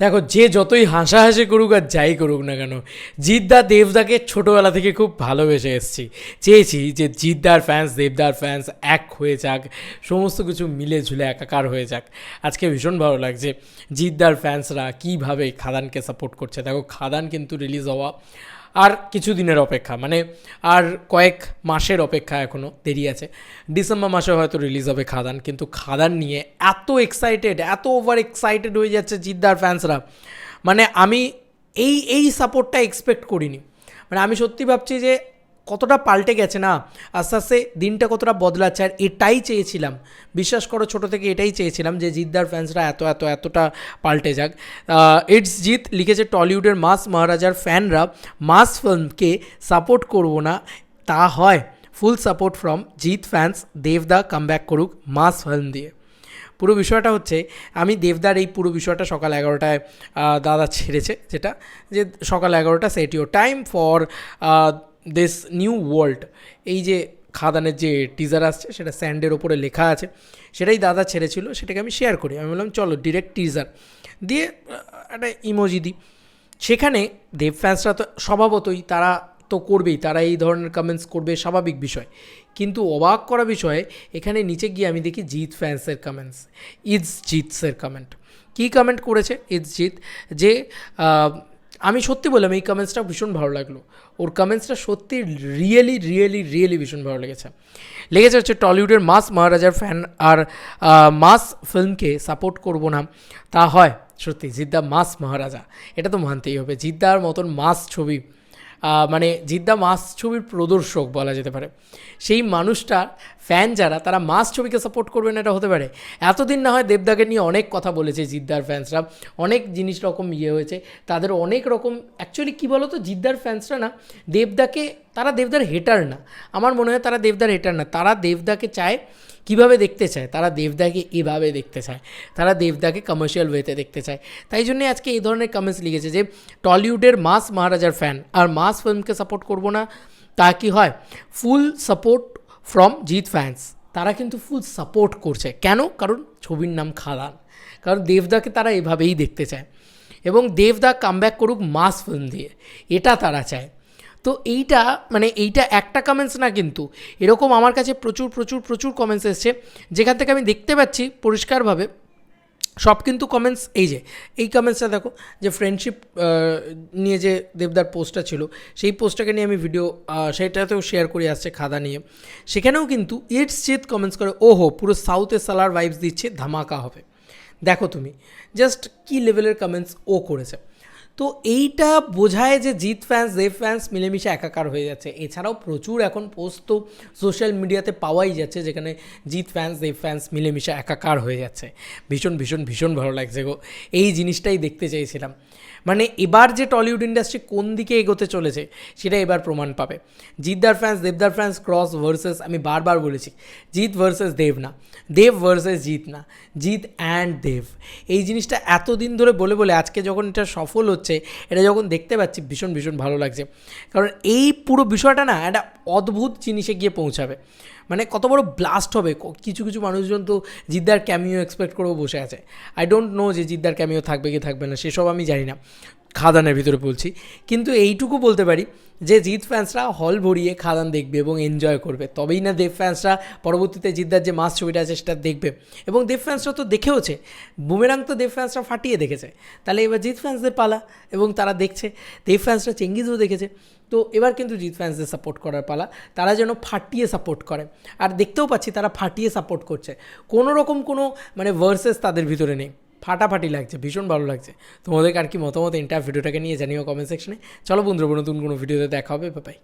দেখো, যে যতই হাসাহাসি করুক আর যাই করুক না কেন, জিদ্দা দেবদাকে ছোটোবেলা থেকে খুব ভালোবেসে এসেছি। চেয়েছি যে জিদ্দার ফ্যান্স দেবদার ফ্যান্স এক হয়ে যাক, সমস্ত কিছু মিলে ঝুলে একাকার হয়ে যাক। আজকে ভীষণ ভালো লাগছে জিদ্দার ফ্যান্সরা কীভাবে খাদানকে সাপোর্ট করছে। দেখো, খাদান কিন্তু রিলিজ হওয়া আর কিছু দিনের অপেক্ষা মানে আর কয়েক মাসের অপেক্ষা এখনও দেরি আছে। ডিসেম্বর মাসে হয়তো রিলিজ হবে খাদান, কিন্তু খাদান নিয়ে এত এক্সাইটেড এত ওভার এক্সাইটেড হয়ে যাচ্ছে জিদ্দার ফ্যান্সরা মানে আমি এই এই সাপোর্টটা এক্সপেক্ট করিনি। মানে আমি সত্যি ভাবছি যে কতটা পাল্টে গেছে না? আস্তে আস্তে দিনটা কতটা বদলাচ্ছে আর এটাই চেয়েছিলাম। বিশ্বাস করো, ছোটো থেকে এটাই চেয়েছিলাম যে জিদ্দার ফ্যান্সরা এত এত, এতটা পাল্টে যাক। ইটস জিৎ লিখেছে, টলিউডের মাস মহারাজার ফ্যানরা মাস ফিল্মকে সাপোর্ট করব না, তা হয়। Full support from Jeet fans দেবদা কামব্যাক করুক মাস ফিল্ম দিয়ে। পুরো বিষয়টা হচ্ছে, আমি দেবদার এই পুরো বিষয়টা সকাল এগারোটায় দাদা ছেড়েছে, যেটা যে সকাল এগারোটা set your time for this new world এই যে খাদানের যে টিজার আসছে, সেটা স্যান্ডের ওপরে লেখা আছে, সেটাই দাদা ছেড়েছিল, সেটাকে আমি শেয়ার করি। আমি বললাম, চলো ডিরেক্ট টিজার দিয়ে একটা ইমোজি দিই। সেখানে দেব ফ্যান্সরা তো স্বভাবতই, তারা তো করবেই, তারা এই ধরনের কমেন্টস করবে, স্বাভাবিক বিষয়। কিন্তু অবাক করা বিষয়ে, এখানে নিচে গিয়ে আমি দেখি জিৎ ফ্যান্সের কমেন্টস ইজ জিৎসের কমেন্ট কী কমেন্ট করেছে? ইজ জিৎ যে আমি সত্যি বললাম, এই কমেন্টসটা ভীষণ ভালো লাগল। ওর কমেন্টসটা সত্যি রিয়েলি রিয়েলি রিয়েলি ভীষণ ভালো লেগেছে। লেগেছে হচ্ছে টলিউডের মাস মহারাজার ফ্যান আর মাস ফিল্মকে সাপোর্ট করব না। তা হয় সত্যি, জিদ্দা মাস মহারাজা। এটা তো মানতেই হবে। জিদ্দার মতন মাস ছবি মানে জিদ্দা মাস ছবির প্রদর্শক বলা যেতে পারে। সেই মানুষটার ফ্যান যারা, তারা মাস ছবিকে সাপোর্ট করবেন এটা হতে পারে। এতদিন না হয় দেবদাকে নিয়ে অনেক কথা বলেছে জিদ্দার ফ্যান্সরা অনেক জিনিস রকম ইয়ে হয়েছে। তাদের অনেক রকম অ্যাকচুয়ালি কী বলো তো জিদ্দার ফ্যান্সরা না, দেবদাকে তারা দেবদার হেটার না। আমার মনে হয় তারা দেবদার হেটার না। তারা দেবদাকে চায় কীভাবে দেখতে চায়? তারা দেবদাকে এভাবে দেখতে চায়। তারা দেবদাকে কমার্শিয়াল ওয়েতে দেখতে চায়। তাই জন্যে আজকে এই ধরনের কমেন্টস লিখেছে যে টলিউডের মাস মহারাজার ফ্যান আর মাস ফিল্মকে সাপোর্ট করব না, তা কি হয়? Full support from Jeet fans তারা কিন্তু ফুল সাপোর্ট করছে। কেন? কারণ ছবির নাম খাদান কারণ দেবদাকে তারা এভাবেই দেখতে চায়। এবং দেবদা কামব্যাক করুক মাস ফিল্ম দিয়ে। এটা তারা চায়। তো এইটা মানে এইটা একটা কমেন্টস না কিন্তু। এরকম আমার কাছে প্রচুর প্রচুর প্রচুর কমেন্টস এসছে। যেখান থেকে আমি দেখতে পাচ্ছি পরিষ্কারভাবে, সব কিন্তু কমেন্টস এই যে, এই কমেন্টসটা দেখো, যে ফ্রেন্ডশিপ নিয়ে যে দেবদার পোস্টটা ছিল, সেই পোস্টটাকে নিয়ে আমি ভিডিও সেটাতেও শেয়ার করে আসছে খাদা নিয়ে। সেখানেও কিন্তু ইটস চিত কমেন্টস করে, ওহো, পুরো সাউথে সালার ভাইবস দিচ্ছে, ধামাকা হবে। দেখো তুমি জাস্ট কী লেভেলের কমেন্টস ও করেছে। তো এইটা বোঝায় যে জিৎ ফ্যান্স দেব ফ্যান্স মিলেমিশে একাকার হয়ে যাচ্ছে। এছাড়াও প্রচুর এখন পোস্ট তো সোশ্যাল মিডিয়াতে পাওয়াই যাচ্ছে, যেখানে জিত ফ্যান্স দেব ফ্যান্স মিলেমিশে একাকার হয়ে যাচ্ছে। ভীষণ ভীষণ ভীষণ ভালো লাগছে গো। এই জিনিসটাই দেখতে চেয়েছিলাম মানে এবার যে টলিউড ইন্ডাস্ট্রি কোন দিকে এগোতে চলেছে, সেটা এবার প্রমাণ পাবে। জিদ্দার ফ্যান্স দেবদার ফ্যান্স ক্রস ভার্সেস আমি বারবার বলেছি, জিৎ ভার্সেস দেব না। দেব ভার্সেস জিত না। জিৎ অ্যান্ড দেব। এই জিনিসটা এতদিন ধরে বলে বলে আজকে যখন এটা সফল হচ্ছে এটা যখন দেখতে পাচ্ছি ভীষণ ভীষণ ভালো লাগছে। কারণ এই পুরো বিষয়টা না একটা অদ্ভুত জিনিসে গিয়ে পৌঁছাবে। মানে কত বড় ব্লাস্ট হবে। কিছু কিছু মানুষজন তো জিদ্দার ক্যামিও এক্সপেক্ট করেও বসে আছে। আই ডোন্ট নো যে জিদ্দার ক্যামিও থাকবে কি থাকবে না, সেসব আমি জানি না। খাদানের ভিতরে বলছি। কিন্তু এইটুকু বলতে পারি যে জিৎ ফ্যান্সরা হল ভরিয়ে খাদান দেখবে এবং এনজয় করবে। তবেই না দেব ফ্যান্সরা পরবর্তীতে জিদ্দার যে মাস ছবিটা আছে সেটা দেখবে। এবং দেব ফ্যান্সরা তো দেখেওছে। বুমেরাং তো দেব ফ্যান্সরা ফাটিয়ে দেখেছে। তাহলে এবার জিৎ ফ্যান্সদের পালা এবং তারা দেখছে। দেব ফ্যান্সরা চেঙ্গিজও দেখেছে। তো এবার কিন্তু জিৎ ফ্যান্সদের সাপোর্ট করার পালা। তারা যেন ফাটিয়ে সাপোর্ট করে। আর দেখতেও পাচ্ছি তারা ফাটিয়ে সাপোর্ট করছে। কোনো রকম কোনো মানে ভার্সেস তাদের ভিতরে নেই। ফাটাফাটি লাগছে, ভীষণ ভালো লাগছে। তোমাদের আর কি মতামত? এন্টার ভিডিওটাকে নিয়ে জানিও কমেন্ট সেকশনে চলো বন্ধুরা, নতুন কোনো ভিডিওতে দেখা হবে বাই